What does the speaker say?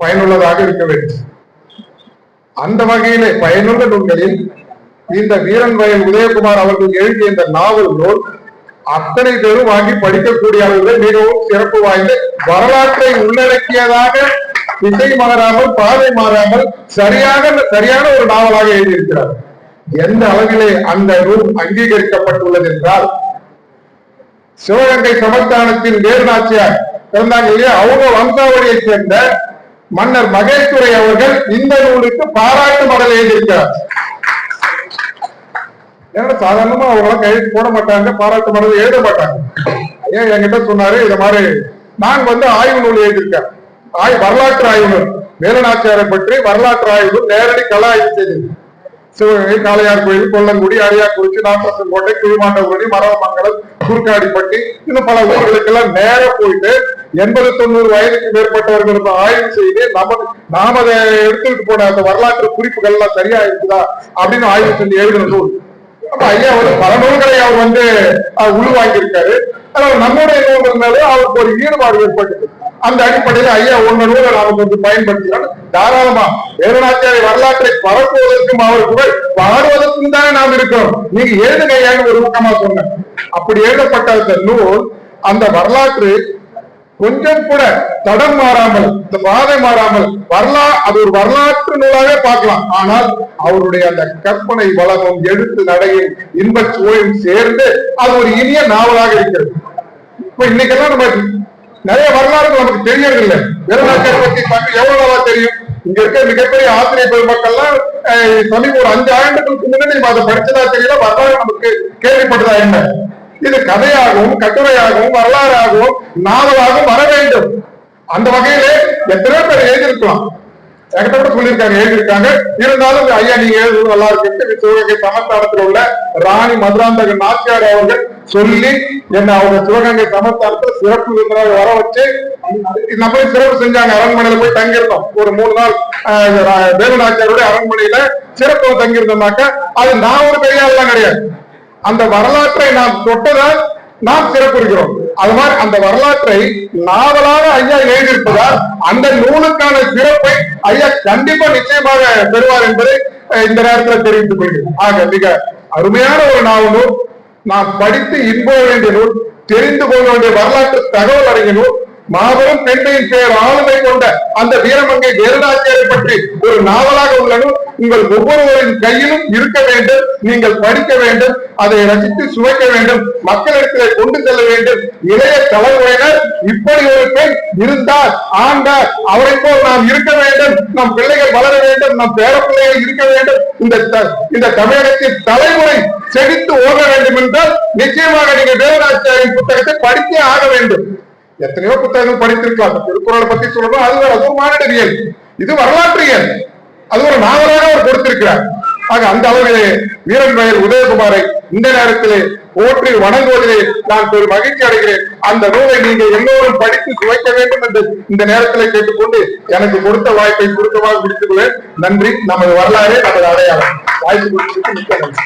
பயனுள்ளதாக இருக்க வேண்டும். அந்த வகையிலே பயனுள்ள நூல்களில் இந்த வீரன் வயல் உதயகுமார் அவர்கள் எழுதிய இந்த நாவல் நூல் அத்தனை பேரும் வாங்கி படிக்கக்கூடிய அளவில் மிகவும் சிறப்பு வாய்ந்த வரலாற்றை உள்ளடக்கியதாக திசை மாறாமல் பாதை மாறாமல் சரியாக சரியான ஒரு நாவலாக எழுதியிருக்கிறார். எந்த அளவிலே அந்த நூல் அங்கீகரிக்கப்பட்டுள்ளது என்றால் சிவகங்கை சமஸ்தானத்தின் வேறுநாச்சியார் பிறந்தாங்க இல்லையா? அவங்க வம்சாவளியை சேர்ந்த மன்னர் மகேஸ்வரி அவர்கள் இந்த நூலுக்கு பாராட்டு மடல் எழுதியிருக்கிறார். ஏன்னா சாதாரணமா அவங்களாம் கையெழுத்து போட மாட்டாங்க பாராட்டு மடல் எழுத மாட்டாங்க. ஏன் என்கிட்ட சொன்னாரு இத மாதிரி நான் வந்து ஆய்வு நூல் எழுதியிருக்கேன். ஆய் வரலாற்று ஆய்வு நூல் பற்றி வரலாற்று ஆய்வு நூல் நேரடி கள ஆய்வு செய்தது. சிவகங்கை காளையார் கோயில் கொல்லங்குடி அரியாக்குறிச்சி நாப்பசம் கோட்டை கிழிமாண்டகுடி மரவமங்கலம் குறுக்காடிப்பட்டி இன்னும் பல ஊர்களுக்கெல்லாம் நேர போயிட்டு எண்பது தொண்ணூறு வயதுக்கு மேற்பட்டவர்கள் ஆய்வு செய்து நம்ம நாம அதை எடுத்துக்கிட்டு போன அந்த வரலாற்று குறிப்புகள் எல்லாம் சரியா இருக்குதா அப்படின்னு ஆய்வு செஞ்சு எழுதின நூல். அப்ப ஐயா ஒரு பல நூல்களை அவர் வந்து உள்வாங்கியிருக்காரு. ஆனால் நம்முடைய நூல்கள் மேலே அவருக்கு ஒரு ஈடுபாடு ஏற்பட்டது. அந்த அடிப்படையில் ஐயா உங்க நூலை நாம வந்து பயன்படுத்தினால் தாராளமா வேலுநாச்சியாரை வரலாற்றை பரப்புவதற்கும் அவர் புகழ் பாடுவதற்கும் தானே நாம் இருக்கிறோம். நீங்க எழுதுங்க ஒரு ஊக்கமா சொன்னேன். அப்படி எழுதப்பட்ட அந்த நூல் அந்த வரலாற்று கொஞ்சம் கூட தடம் மாறாமல் இந்த பாதை மாறாமல் வரலா அது ஒரு வரலாற்று நூலாவே பார்க்கலாம். ஆனால் அவருடைய அந்த கற்பனை வளமும் எழுத்து நடையும் இன்பச் சுவையும் சேர்ந்து அது ஒரு இனிய நாவலாக இருக்கிறது. இப்ப இன்னைக்கெல்லாம் நம்ம நிறைய வரலாறு நமக்கு தெரியறது இல்லை வெறுநாட்டை பத்தி தனக்கு எவ்வளவு நாளா தெரியும்? இங்க இருக்க மிகப்பெரிய ஆசிரியர் பெருமக்கள்லாம் சமீப ஒரு அஞ்சு ஆண்டுகளுக்கு முன்னாடி நம்ம அதை படிச்சதா தெரியல வரலாறு நமக்கு கேள்விப்பட்டதா என்ன? இது கதையாகவும் கட்டுரையாகவும் வரலாறாகவும் நாவலாகவும் வர வேண்டும். அந்த வகையிலே எத்தனை பேர் எழுதியிருக்கலாம். என்கிட்ட கூட சொல்லியிருக்காங்க எழுதியிருக்காங்க. இருந்தாலும் ஐயா நீங்க எழுதுறது நல்லா இருக்கு. சிவகங்கை சமஸ்தானத்தில் உள்ள ராணி மதுராந்தக நாச்சியார் அவர்கள் சொல்லி என்ன அவங்க சிவகங்கை சமஸ்தானத்துல சிறப்பு விருந்தினர் வர வச்சு நம்ம போய் சிறப்பு செஞ்சாங்க. அரண்மனையில போய் தங்கியிருந்தோம். ஒரு மூணு நாள் ஆஹ், அரண்மனையில சிறப்பு தங்கியிருந்தோம்னாக்க அது நான் ஒரு பெரிய ஆள்லாம் கிடையாது. அந்த வரலாற்றை நாம் தொட்டதால் நாம் சிறப்புறுகிறோம். அது மாதிரி அந்த வரலாற்றை நாவலாக ஐயா எழுதியிருப்பதால் அந்த நூலுக்கான சிறப்பை ஐயா கண்டிப்பா நிச்சயமாக பெறுவார் என்பதை இந்த நேரத்தில் தெரிவித்துக் கொள்கிறேன். ஆக மிக அருமையான ஒரு நாவல் நூல். நாம் படித்து இன்ப வேண்டிய நூல் தெரிந்து கொள்ள வேண்டிய வரலாற்று தகவல் அடங்கிய நூல். மாபெரும் பெண்மையின் பெயர் ஆளுமை கொண்ட அந்த வீரமங்கை வேலுநாச்சியாரை பற்றி ஒரு நாவலாக உள்ளது. உங்கள் ஒவ்வொருவரின் கையிலும் இருக்க வேண்டும் நீங்கள் படிக்க வேண்டும் அதை ரசித்து சுவைக்க வேண்டும் மக்களிடத்திலே கொண்டு செல்ல வேண்டும். இளைய தலைமுறையினர் இப்படி ஒரு பெண் இருந்தால் ஆண்டார் அவரை போல் நாம் இருக்க வேண்டும் நம் பிள்ளைகள் வளர வேண்டும் நம் பேர பிள்ளைகள் இருக்க வேண்டும். இந்த இந்த தமிழகத்தின் தலைமுறை செழித்து ஓட வேண்டும் என்றால் நிச்சயமாக நீங்கள் வேலுநாச்சியாரின் புத்தகத்தை படித்தே ஆக வேண்டும். எத்தனையோ புத்தகங்கள் படித்திருக்கலாம். திருக்குறளை பத்தி சொல்லணும் அது ஒரு- அது ஒரு மானிடவியல் இது வரலாற்றியல். அது ஒரு நாவலாக அவர் கொடுத்திருக்கிறார். ஆக அந்த அளவிலே வீரன் வயல் உதயகுமாரை இந்த நேரத்திலே போற்றி வணங்குவதிலே நான் ஒரு மகிழ்ச்சி அடைகிறேன். அந்த நூலை நீங்கள் எல்லோரும் படித்து சுவைக்க வேண்டும் என்று இந்த நேரத்திலே கேட்டுக்கொண்டு எனக்கு கொடுத்த வாய்ப்பை சுருக்கமாக முடித்துக் கொள்வேன் நன்றி. நமது வரலாறு நமது அடையாளம். வாய்ப்பு கொடுத்ததுக்கு மிக்க நன்றி.